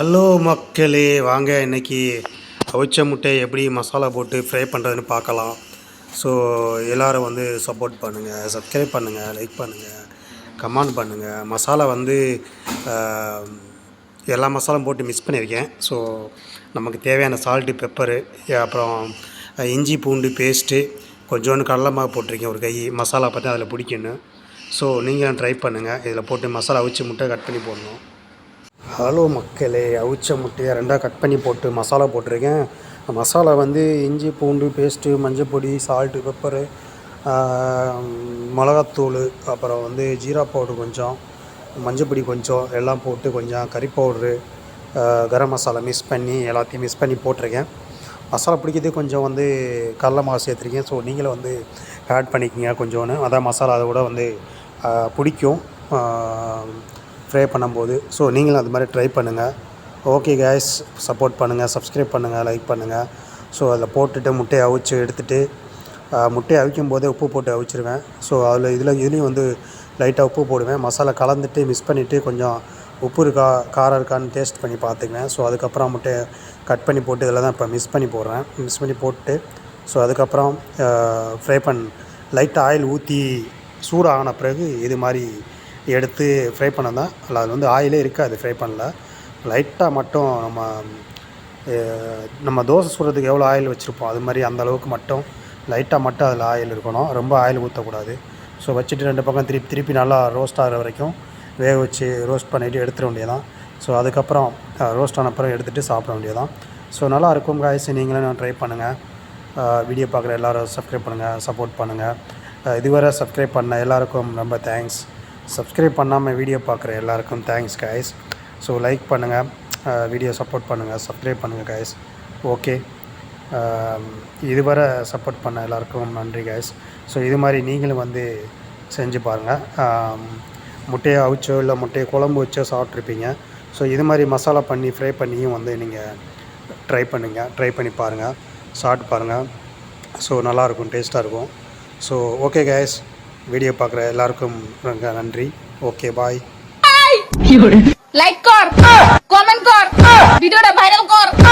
Hello மக்களே வாங்க இன்றைக்கி அவிச்ச முட்டை எப்படி மசாலா போட்டு ஃப்ரை பண்ணுறதுன்னு பார்க்கலாம். ஸோ எல்லோரும் வந்து சப்போர்ட் பண்ணுங்கள் சப்ஸ்கிரைப் பண்ணுங்கள் லைக் பண்ணுங்கள் கமெண்ட் பண்ணுங்கள் மசாலா வந்து எல்லா மசாலாவும் போட்டு மிக்ஸ் பண்ணியிருக்கேன். ஸோ நமக்கு தேவையான சால்ட்டு பெப்பரு அப்புறம் இஞ்சி பூண்டு பேஸ்ட்டு கொஞ்சோண்டு கடலமாக போட்டிருக்கேன் ஒரு கை. மசாலா பார்த்து அதில் பிடிக்கணும். ஸோ நீங்களும் ட்ரை பண்ணுங்கள் இதில் போட்டு மசாலா அவிச்ச முட்டை கட் பண்ணி போடணும். ஹலோ மக்களே அவிச்ச முட்டையை ரெண்டாக கட் பண்ணி போட்டு மசாலா போட்டிருக்கேன். மசாலா வந்து இஞ்சி பூண்டு பேஸ்ட்டு மஞ்சள் பொடி சால்ட்டு பெப்பரு மிளகாத்தூள் அப்புறம் வந்து ஜீரா பவுடர் கொஞ்சம் மஞ்சள் பொடி கொஞ்சம் எல்லாம் போட்டு கொஞ்சம் கறி பவுட்ரு கரம் மசாலா மிக்ஸ் பண்ணி எல்லாத்தையும் மிக்ஸ் பண்ணி போட்டிருக்கேன். மசாலா பிடிக்கிறது கொஞ்சம் வந்து கடல மாவு சேர்த்துருக்கேன். ஸோ நீங்களும் வந்து ஆட் பண்ணிக்கிங்க கொஞ்சோன்னு. அதான் மசாலா அதை கூட வந்து பிடிக்கும். ஃப்ரை பண்ணும்போது. ஸோ நீங்களும் அது மாதிரி ட்ரை பண்ணுங்கள் ஓகே கேஸ் சப்போர்ட் பண்ணுங்கள் சப்ஸ்கிரைப் பண்ணுங்கள் லைக் பண்ணுங்கள் ஸோ அதில் போட்டுட்டு முட்டையை அவிச்சு எடுத்துகிட்டு முட்டையை அவிக்கும் போதே உப்பு போட்டு அவிச்சிருவேன். ஸோ அதில் இதில் இதுலேயும் வந்து லைட்டாக உப்பு போடுவேன். மசாலா கலந்துட்டு மிக்ஸ் பண்ணிவிட்டு கொஞ்சம் உப்பு இருக்கா காரம் இருக்கான்னு டேஸ்ட் பண்ணி பார்த்துக்குவேன். ஸோ அதுக்கப்புறம் முட்டையை கட் பண்ணி போட்டு இதில் தான் இப்போ மிக்ஸ் பண்ணி போடுறேன். மிக்ஸ் பண்ணி போட்டு ஸோ அதுக்கப்புறம் ஃப்ரை பண் லைட்டாக ஆயில் ஊற்றி சூடாகின பிறகு இது மாதிரி எடுத்து ஃப்ரை பண்ண தான் அதில் வந்து ஆயிலே இருக்காது ஃப்ரை பண்ணல. லைட்டாக மட்டும் நம்ம நம்ம தோசை சுடுறதுக்கு எவ்வளோ ஆயில் வச்சுருப்போம் அது மாதிரி அந்த அளவுக்கு மட்டும் லைட்டாக மட்டும் அதில் ஆயில் இருக்கணும். ரொம்ப ஆயில் ஊற்றக்கூடாது ஸோ வச்சுட்டு ரெண்டு பக்கம் திருப்பி திருப்பி நல்லா ரோஸ்ட் ஆகிற வரைக்கும் வேக வச்சு ரோஸ்ட் பண்ணிவிட்டு எடுத்துட வேண்டியதான் ஸோ அதுக்கப்புறம் ரோஸ்ட் ஆன அப்புறம் எடுத்துகிட்டு சாப்பிட வேண்டியதான் ஸோ நல்லா இருக்கும் காய்ஸ் நீங்களும் ட்ரை பண்ணுங்கள் வீடியோ பார்க்குற எல்லோரும் சப்ஸ்கிரைப் பண்ணுங்கள் சப்போர்ட் பண்ணுங்கள் இதுவரை சப்ஸ்கிரைப் பண்ண எல்லாருக்கும் ரொம்ப தேங்க்ஸ் சப்ஸ்கிரைப் பண்ணாமல் வீடியோ பார்க்குற எல்லாருக்கும் தேங்க்ஸ் காய்ஸ் ஸோ லைக் பண்ணுங்கள் வீடியோ சப்போர்ட் பண்ணுங்கள் சப்ஸ்கிரைப் பண்ணுங்கள் காய்ஸ் ஓகே இதுவரை சப்போர்ட் பண்ண எல்லாருக்கும் நன்றி காய்ஸ் ஸோ இது மாதிரி நீங்களும் வந்து செஞ்சு பாருங்கள் முட்டையை அவிச்சோ இல்லை முட்டையை குழம்பு வச்சோ சாப்பிட்ருப்பீங்க. ஸோ இது மாதிரி மசாலா பண்ணி ஃப்ரை பண்ணியும் வந்து நீங்கள் ட்ரை பண்ணுங்கள் ட்ரை பண்ணி பாருங்கள் சாப்பிட்டு பாருங்கள் ஸோ நல்லாயிருக்கும் டேஸ்ட்டாக இருக்கும். ஸோ ஓகே கேஸ் வீடியோ பார்க்குற எல்லாருக்கும் ரொம்ப நன்றி ஓகே பாய் লাইক কর কমেন্ট কর ভিডিওটা ভাইরাল কর তাড়াতাড়ি কর